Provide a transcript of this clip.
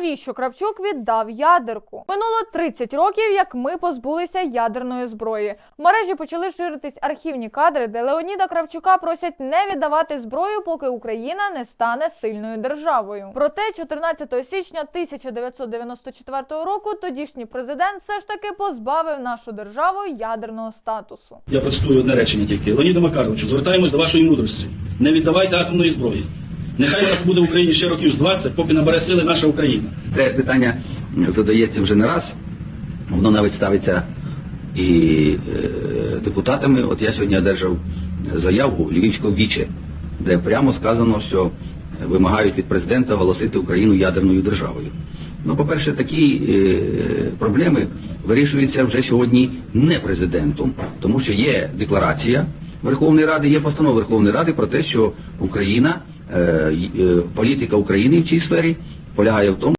навіщо Кравчук віддав ядерку? Минуло 30 років, як ми позбулися ядерної зброї. В мережі почали ширитись архівні кадри, де Леоніда Кравчука просять не віддавати зброю, поки Україна не стане сильною державою. Проте 14 січня 1994 року тодішній президент все ж таки позбавив нашу державу ядерного статусу. Я процитую одне речення тільки. Леоніда Макаровичу, звертаємось до вашої мудрості. Не віддавайте атомної зброї. Нехай так буде в Україні ще років з 20, поки набере сили наша Україна. Це питання задається вже не раз. Воно навіть ставиться і е, депутатами. От я сьогодні одержав заяву Львівського віче, де прямо сказано, що вимагають від президента оголосити Україну ядерною державою. Ну, по-перше, такі е, проблеми вирішуються вже сьогодні не президентом, тому що є декларація Верховної Ради, є постанова Верховної Ради про те, що Україна, політика України в цій сфері полягає в тому.